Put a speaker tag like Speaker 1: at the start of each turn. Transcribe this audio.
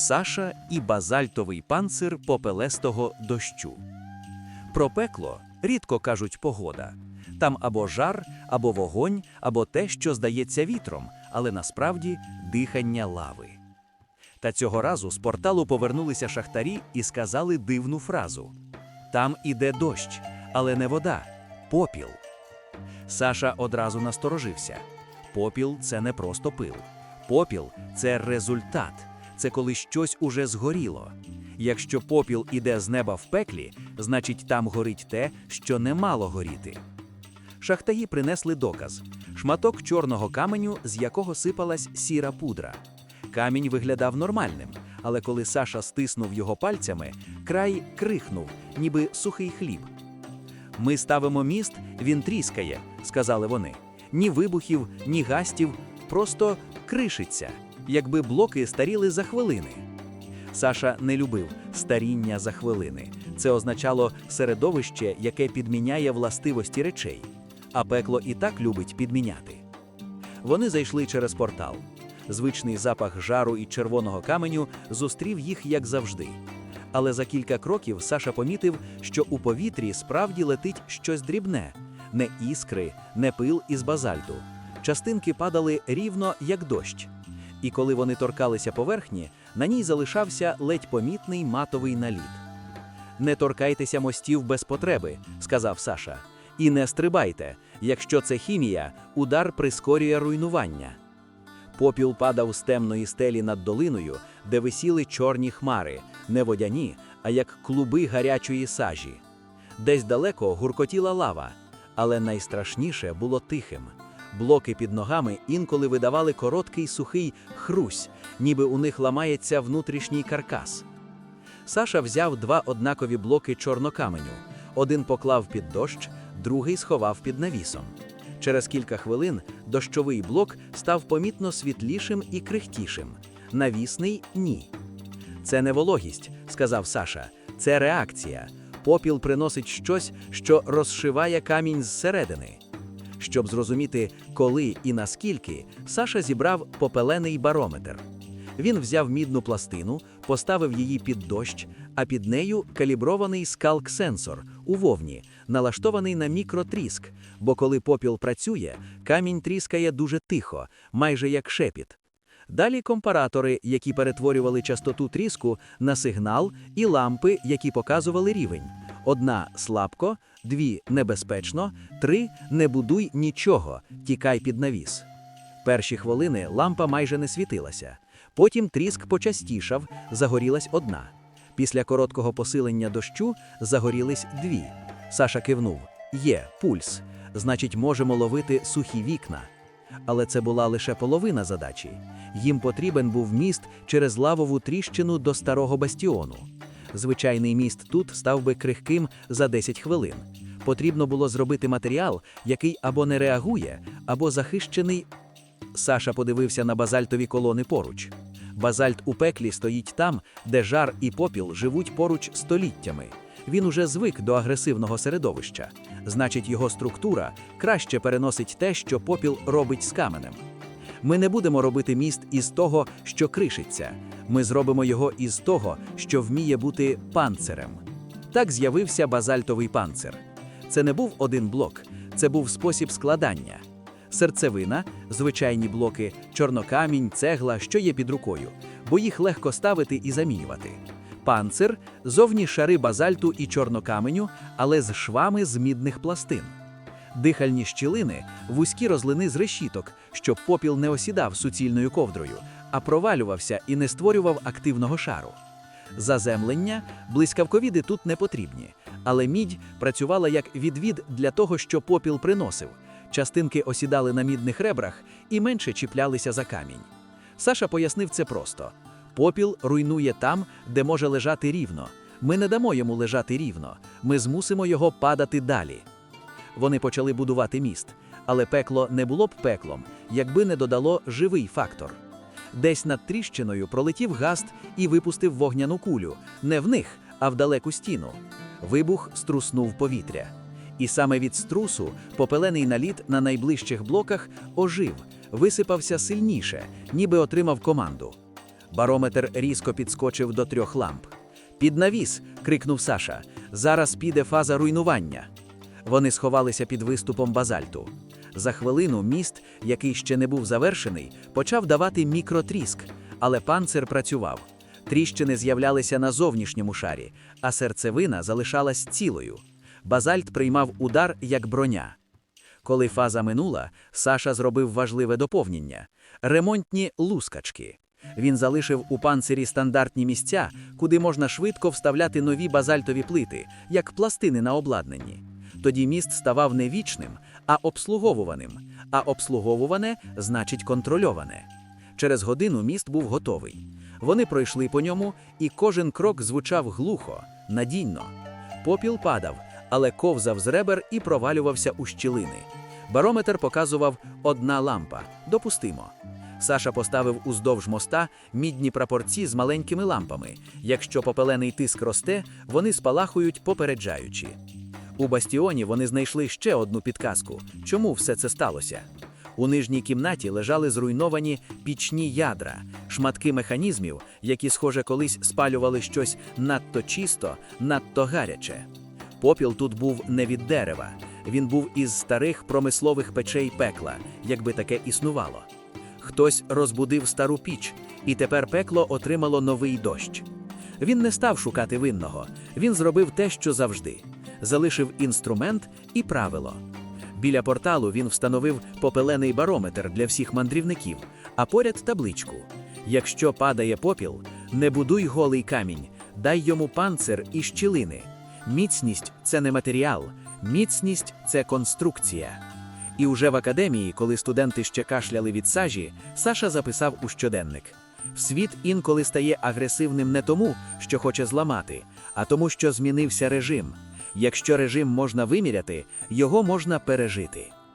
Speaker 1: Саша і базальтовий панцир попелестого дощу. Про пекло рідко кажуть погода. Там або жар, або вогонь, або те, що здається вітром, але насправді дихання лави. Та цього разу з порталу повернулися шахтарі і сказали дивну фразу: Там іде дощ, але не вода, попіл. Саша одразу насторожився. Попіл це не просто пил. Попіл це результат, це коли щось уже згоріло. Якщо попіл іде з неба в пеклі, значить там горить те, що не мало горіти. Шахтаї принесли доказ шматок чорного каменю, з якого сипалась сіра пудра. Камінь виглядав нормальним, але коли Саша стиснув його пальцями, край крихнув, ніби сухий хліб. Ми ставимо міст, він тріскає, сказали вони. Ні вибухів, ні гастів, просто кришиться, якби блоки старіли за хвилини. Саша не любив старіння за хвилини. Це означало середовище, яке підміняє властивості речей, а пекло і так любить підміняти. Вони зайшли через портал. Звичний запах жару і червоного каменю зустрів їх як завжди. Але за кілька кроків Саша помітив, що у повітрі справді летить щось дрібне, не іскри, не пил із базальту. Частинки падали рівно, як дощ. І коли вони торкалися поверхні, на ній залишався ледь помітний матовий наліт. Не торкайтеся мостів без потреби, сказав Саша. І не стрибайте. Якщо це хімія, удар прискорює руйнування. Попіл падав з темної стелі над долиною, де висіли чорні хмари, не водяні, а як клуби гарячої сажі. Десь далеко гуркотіла лава, але найстрашніше було тихим. Блоки під ногами інколи видавали короткий сухий хрусь, ніби у них ламається внутрішній каркас. Саша взяв два однакові блоки чорнокаменю. Один поклав під дощ, другий сховав під навісом. Через кілька хвилин дощовий блок став помітно світлішим і крихтішим. Навісний ні. Це не вологість, сказав Саша. Це реакція. Попіл приносить щось, що розшиває камінь зсередини. Щоб зрозуміти, коли і наскільки, Саша зібрав попелений барометр. Він взяв мідну пластину, поставив її під дощ, а під нею калібрований скалк-сенсор у вовні, налаштований на мікротріск, бо коли попіл працює, камінь тріскає дуже тихо, майже як шепіт. Далі компаратори, які перетворювали частоту тріску на сигнал, і лампи, які показували рівень. Одна слабко, дві небезпечно, три не будуй нічого, тікай під навіс. Перші хвилини лампа майже не світилася. Потім тріск почастішав, загорілась одна. Після короткого посилення дощу загорілись дві. Саша кивнув: Є, пульс. Значить, можемо ловити сухі вікна. Але це була лише половина задачі. Їм потрібен був міст через лавову тріщину до старого бастіону. Звичайний міст тут став би крихким за 10 хвилин. Потрібно було зробити матеріал, який або не реагує, або захищений. Саша подивився на базальтові колони поруч. Базальт у пеклі стоїть там, де жар і попіл живуть поруч століттями. Він уже звик до агресивного середовища. Значить, його структура краще переносить те, що попіл робить з каменем. Ми не будемо робити міст із того, що кришиться. Ми зробимо його із того, що вміє бути панцирем. Так з'явився базальтовий панцир. Це не був один блок, це був спосіб складання. Серцевина, звичайні блоки, чорнокамінь, цегла, що є під рукою, бо їх легко ставити і замінювати. Панцир зовні шари базальту і чорнокаменю, але з швами з мідних пластин. Дихальні щілини вузькі розлини з решіток, щоб попіл не осідав суцільною ковдрою, а провалювався і не створював активного шару. Заземлення, блискавковіди тут не потрібні, але мідь працювала як відвід для того, що попіл приносив. Частинки осідали на мідних ребрах і менше чіплялися за камінь. Саша пояснив це просто: попіл руйнує там, де може лежати рівно. Ми не дамо йому лежати рівно, ми змусимо його падати далі. Вони почали будувати міст, але пекло не було б пеклом, якби не додало живий фактор. Десь над тріщиною пролетів гаст і випустив вогняну кулю не в них, а в далеку стіну. Вибух струснув повітря. І саме від струсу попелений наліт на найближчих блоках ожив, висипався сильніше, ніби отримав команду. Барометр різко підскочив до трьох ламп. Під навіс. крикнув Саша. Зараз піде фаза руйнування. Вони сховалися під виступом базальту. За хвилину міст, який ще не був завершений, почав давати мікротріск, але панцир працював. Тріщини з'являлися на зовнішньому шарі, а серцевина залишалась цілою. Базальт приймав удар як броня. Коли фаза минула, Саша зробив важливе доповнення ремонтні лускачки. Він залишив у панцирі стандартні місця, куди можна швидко вставляти нові базальтові плити, як пластини на обладнанні. Тоді міст ставав не вічним, а обслуговуваним. А обслуговуване значить контрольоване. Через годину міст був готовий. Вони пройшли по ньому, і кожен крок звучав глухо, надійно. Попіл падав, але ковзав з ребер і провалювався у щілини. Барометр показував одна лампа. Допустимо. Саша поставив уздовж моста мідні прапорці з маленькими лампами. Якщо попелений тиск росте, вони спалахують попереджаючи. У бастіоні вони знайшли ще одну підказку, чому все це сталося. У нижній кімнаті лежали зруйновані пічні ядра, шматки механізмів, які, схоже, колись спалювали щось надто чисто, надто гаряче. Попіл тут був не від дерева, він був із старих промислових печей пекла, якби таке існувало. Хтось розбудив стару піч, і тепер пекло отримало новий дощ. Він не став шукати винного, він зробив те, що завжди залишив інструмент і правило. Біля порталу він встановив попелений барометр для всіх мандрівників, а поряд табличку: Якщо падає попіл, не будуй голий камінь, дай йому панцир і щілини. Міцність це не матеріал, міцність це конструкція. І уже в академії, коли студенти ще кашляли від сажі, Саша записав у щоденник: Світ інколи стає агресивним не тому, що хоче зламати, а тому, що змінився режим. Якщо режим можна виміряти, його можна пережити.